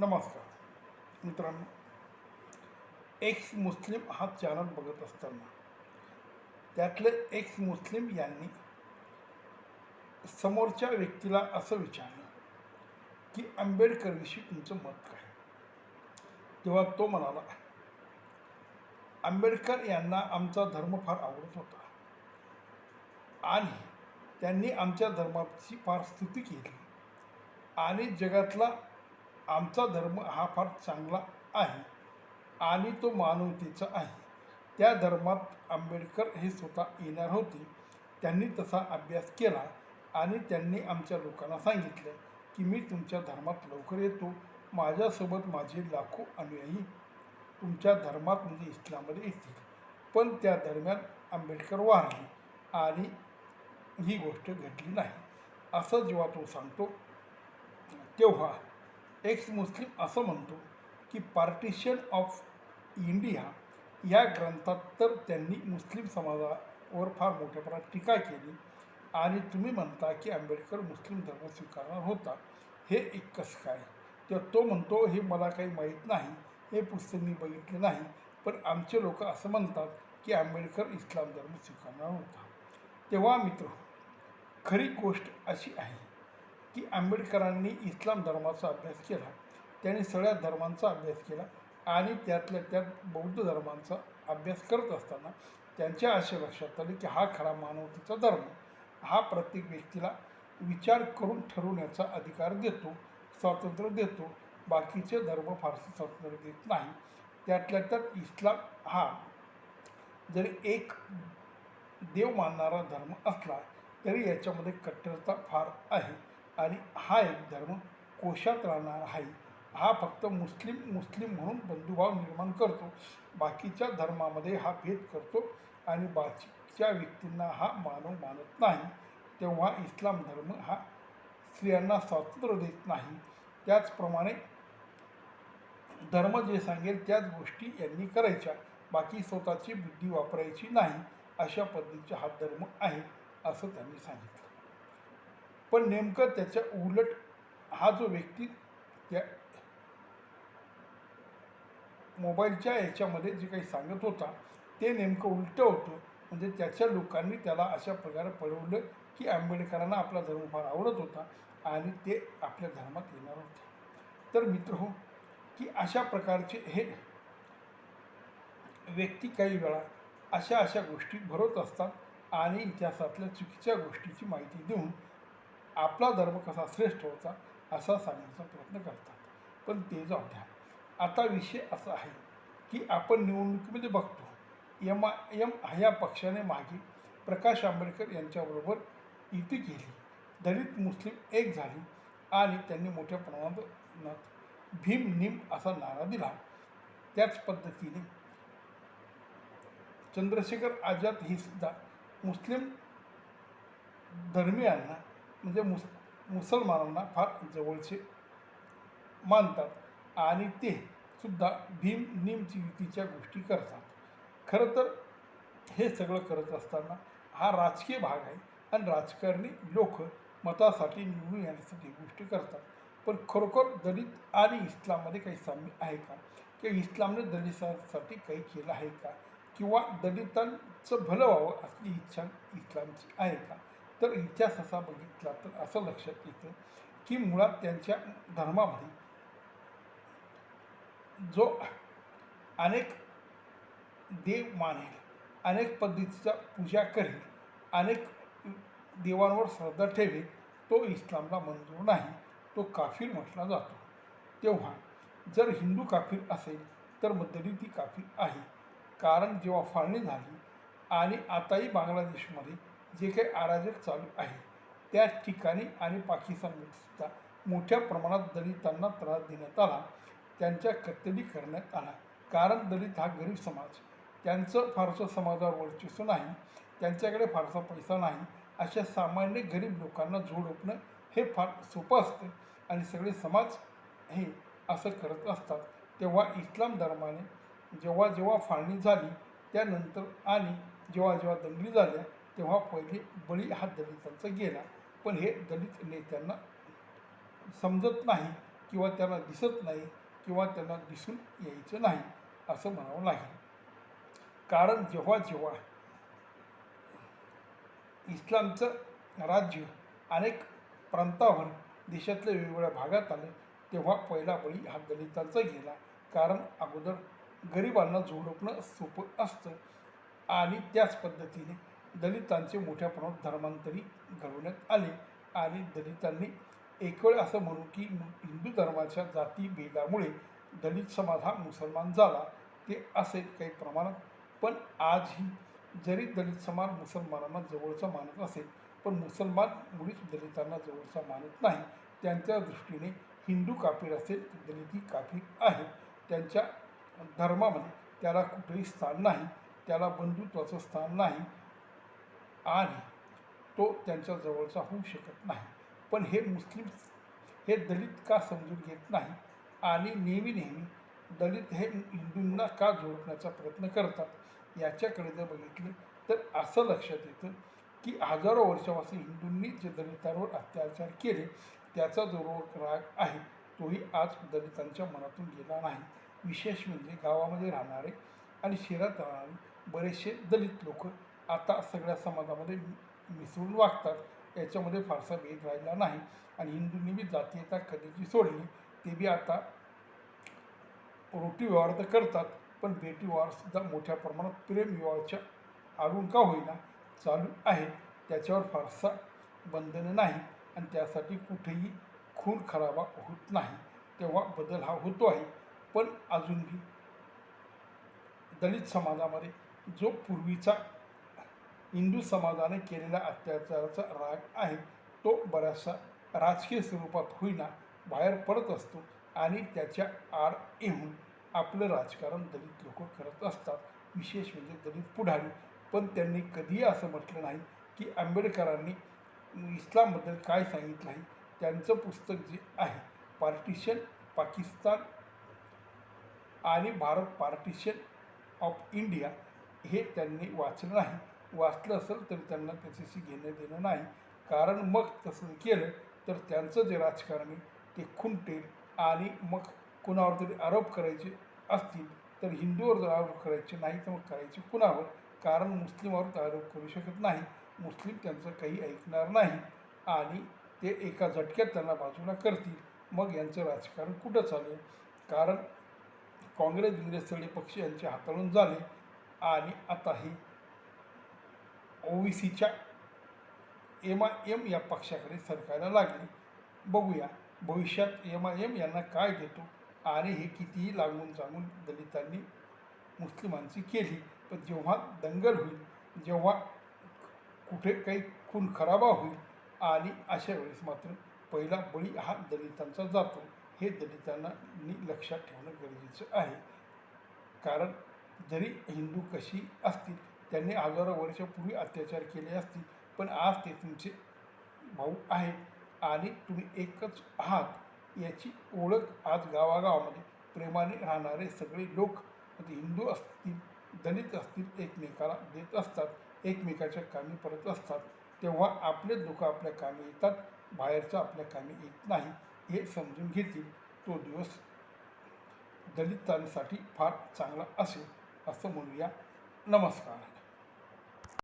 नमस्कार. मित्रांनो एक्स मुस्लिम हा चॅनल बघत असताना त्यातले एक्स मुस्लिम यांनी समोरच्या व्यक्तीला असं विचारलं की आंबेडकरविषयी तुमचं मत काय? तेव्हा तो म्हणाला आंबेडकर यांना आमचा धर्म फार आवडत होता आणि त्यांनी आमच्या धर्माची फार स्तुती केली आणि जगातला आमचा धर्म हा फार चांगला आहे आणि तो मानवतेचा आहे. त्या धर्मात आंबेडकर हे स्वतः येणार होते. त्यांनी तसा अभ्यास केला आणि त्यांनी आमच्या लोकांना सांगितलं की मी तुमच्या धर्मात लवकर येतो. माझ्यासोबत माझे लाखो अनुयायी तुमच्या धर्मात म्हणजे इस्लाममध्ये येतील. पण त्या दरम्यान आंबेडकर वारले आणि ही गोष्ट घडली नाही. असं जेव्हा तो सांगतो तेव्हा एक्स मुस्लिम असं म्हणतो की पार्टिशन ऑफ इंडिया या ग्रंथात तर त्यांनी मुस्लिम समाजावर फार मोठ्या प्रमाणात टीका केली. आणि तुम्ही म्हणता की आंबेडकर मुस्लिम धर्म स्वीकारणार होता. हे एक कसं काय? तर तो म्हणतो हे मला काही माहीत नाही. हे पुस्तक मी बघितले नाही. पण आमचे लोक असं म्हणतात की आंबेडकर इस्लाम धर्म स्वीकारणार होता. तेव्हा मित्र खरी गोष्ट अशी आहे की आंबेडकरांनी इस्लाम धर्माचा अभ्यास केला. त्यांनी सगळ्या धर्मांचा अभ्यास केला आणि त्यातल्या त्यात बौद्ध धर्मांचा अभ्यास करत असताना त्यांच्या असे लक्षात आले की हा खरा मानवतेचा धर्म. हा प्रत्येक व्यक्तीला विचार करून ठरवण्याचा अधिकार देतो स्वातंत्र्य देतो. बाकीचे धर्म फारसे स्वातंत्र्य देत नाही. त्यातल्या त्यात इस्लाम हा जरी एक देव मानणारा धर्म असला तरी याच्यामध्ये कट्टरता फार आहे. आणि हा एक धर्म कोशात राहणार आहे. हा फक्त मुस्लिम मुस्लिम म्हणून बंधुभाव निर्माण करतो. बाकीच्या धर्मामध्ये हा भेद करतो आणि बाकीच्या व्यक्तींना हा मानव मानत नाही. तेव्हा इस्लाम धर्म हा स्त्रियांना स्वातंत्र्य देत नाही. त्याचप्रमाणे धर्म जे सांगेल त्याच गोष्टी यांनी करायच्या. बाकी स्वतःची बुद्धी वापरायची नाही. अशा पद्धतीचा हा धर्म आहे असं त्यांनी सांगितलं. पण नेमकं त्याच्या उलट हा जो व्यक्ती त्या मोबाईलच्या याच्यामध्ये जे काही सांगत होता ते नेमकं उलटं होतं. म्हणजे त्याच्या लोकांनी त्याला अशा प्रकारे पळवलं की आंबेडकरांना आपला धर्म फार आवडत होता आणि ते आपल्या धर्मात येणार होते. तर मित्र हो की अशा प्रकारचे हे व्यक्ती काही वेळा अशा अशा गोष्टी भरवत असतात आणि इतिहासातल्या चुकीच्या गोष्टीची माहिती देऊन आपला धर्म कसा श्रेष्ठ होता असा सांगण्याचा प्रयत्न करतात. पण ते जाऊ द्या. आता विषय असा आहे की आपण निवडणुकीमध्ये बघतो एम यम एम ह्या पक्षाने मागे प्रकाश आंबेडकर यांच्याबरोबर युती केली. दलित मुस्लिम एक झाली आणि त्यांनी मोठ्या प्रमाणात भीम निम असा नारा दिला. त्याच पद्धतीने चंद्रशेखर आझाद ही सुद्धा मुस्लिम धर्मियांना म्हणजे मुस मुसलमानांना फार जवळचे मानतात आणि ते सुद्धा भीम निमची युतीच्या गोष्टी करतात. खरं तर हे सगळं करत असताना हा राजकीय भाग आहे आणि राजकारणी लोक मतासाठी निवडून येण्यासाठी गोष्टी करतात. पण खरोखर दलित आणि इस्लाममध्ये काही साम्य आहे का? किंवा इस्लामने दलितांसाठी काही केलं आहे का? किंवा दलितांचं भलं व्हावं असली इच्छा इस्लामची आहे का? तर इतिहास असा बघितला तर असं लक्षात येतं की मुळात त्यांच्या धर्मामध्ये जो अनेक देव मानेल अनेक पद्धतीचा पूजा करेल अनेक देवांवर श्रद्धा ठेवेल तो इस्लामला मंजूर नाही तो काफीर म्हटला जातो. तेव्हा जर हिंदू काफीर असेल तर मग ती काफीर आहे. कारण जेव्हा फाळणी झाली आणि आताही बांगलादेशमध्ये जे काही अराजक चालू आहे त्या ठिकाणी आणि पाकिस्तानसुद्धा मोठ्या प्रमाणात दलितांना त्रास देण्यात आला त्यांच्या कत्तली करण्यात आला. कारण दलित हा गरीब समाज. त्यांचं फारसं समाजावर वर्चस्व नाही त्यांच्याकडे फारसा पैसा नाही अशा सामान्य गरीब लोकांना जोडपणं हे फार सोपं असतं आणि सगळे समाज हे असं करत असतात. तेव्हा इस्लाम धर्माने जेव्हा जेव्हा फाळणी झाली त्यानंतर आणि जेव्हा जेव्हा दंगली झाल्या तेव्हा पहिले बळी हा दलितांचा गेला. पण हे दलित नेत्यांना समजत नाही किंवा त्यांना दिसत नाही किंवा त्यांना दिसून यायचं नाही असं म्हणावं लागेल. कारण जेव्हा जेव्हा इस्लामचं राज्य अनेक प्रांतावर देशातल्या वेगवेगळ्या भागात आलं तेव्हा पहिला बळी हा दलितांचा गेला. कारण अगोदर गरिबांना झोडपणं सोपं असतं आणि त्याच पद्धतीने दलितांचे मोठ्या प्रमाणात धर्मांतरी घडवण्यात आले आणि दलितांनी एकवेळ असं म्हणू की हिंदू धर्माच्या जातीभेदामुळे दलित समाज हा मुसलमान झाला. ते असेल काही प्रमाणात पण आजही जरी दलित समाज मुसलमानांना जवळचा मानत असेल पण मुसलमान मुळीच दलितांना जवळचा मानत नाही. त्यांच्या दृष्टीने हिंदू काफीर असेल तर दलिती काफीर आहे त्यांच्या धर्मामध्ये त्याला कुठेही स्थान नाही त्याला बंधुत्वाचं स्थान नाही. आणि तो त्यांच्या जवळचा होऊ शकत नाही. पण हे मुस्लिम हे दलित का समजून घेत नाही? आणि नेहमी नेहमी दलित हे हिंदूंना का जोडण्याचा प्रयत्न करतात? याच्याकडे जर बघितले तर असं लक्षात येतं की हजारो वर्षापासून हिंदूंनी जे दलितांवर अत्याचार केले त्याचा जो रोग राग आहे तोही आज दलितांच्या मनातून गेला नाही. विशेष म्हणजे गावामध्ये राहणारे आणि शहरात राहणारे बरेचसे दलित लोक आता सगळ्या समाजामध्ये मिसळून वागतात याच्यामध्ये फारसा भेद राहिला नाही. आणि हिंदूंनी बी जातीयता कधीची सोडली ते बी आता रोटी व्यवहार तर करतात पण बेटी व्यवहारसुद्धा मोठ्या प्रमाणात प्रेम विवाहाच्या आडून का होईना चालू आहे. त्याच्यावर फारसा बंधनं नाही आणि त्यासाठी कुठेही खून खराबा होत नाही. तेव्हा बदल हा होतो आहे. पण अजूनही दलित समाजामध्ये जो पूर्वीचा हिंदू समाजाने केलेल्या अत्याचाराचा राग आहे. तो बऱ्याचशा राजकीय स्वरूपात होईना बाहेर पडत असतो आणि त्याच्या आड येऊन आपलं राजकारण दलित लोक करत असतात. विशेष म्हणजे दलित पुढारी. पण त्यांनी कधीही असं म्हटलं नाही की आंबेडकरांनी इस्लामबद्दल काय सांगितलं आहे. त्यांचं पुस्तक जे आहे पार्टिशन पाकिस्तान आणि भारत पार्टिशन ऑफ इंडिया हे त्यांनी वाचलं नाही. वाचलं असेल तरी त्यांना त्याच्याशी घेणं देणं नाही. कारण मग तसं केलं तर त्यांचं जे राजकारण आहे ते खुंटेल आणि मग कुणावर तरी आरोप करायचे असतील तर हिंदूवर जर आरोप करायचे नाही तर मग करायचे कुणावर? कारण मुस्लिमावर तर आरोप करू शकत नाही. मुस्लिम त्यांचं काही ऐकणार नाही आणि ते एका झटक्यात त्यांना बाजूला करतील. मग यांचं राजकारण कुठं चालेल कारण काँग्रेस बिग्रेस सगळे पक्ष यांच्या हाताळून झाले आणि आता हे ओबीसीच्या एम आय एम या पक्षाकडे सरकायला लागले. बघूया भविष्यात एम आय एम यांना काय देतो? आणि हे कितीही लागून जाणून दलितांनी मुस्लिमांची केली पण जेव्हा दंगल होईल जेव्हा कुठे काही खून खराबा होईल आणि अशा वेळेस मात्र पहिला बळी हा दलितांचा जातो. हे दलितांना लक्षात ठेवणं गरजेचं आहे. कारण जरी हिंदू कशी असतील त्यांनी हजारो वर्षापूर्वी अत्याचार केले असतील पण आज ते तुमचे भाऊ आहेत आणि तुम्ही एकच आहात याची ओळख आज गावागावामध्ये प्रेमाने राहणारे सगळे लोक म्हणजे हिंदू असतील दलित असतील एकमेकाला देत असतात एकमेकाच्या कामी परत असतात तेव्हा आपले लोक आपल्या कामी येतात बाहेरचं आपल्या कामी येत नाही हे समजून घेतील. तो दिवस दलितांसाठी फार चांगला असेल असं म्हणूया. नमस्कार.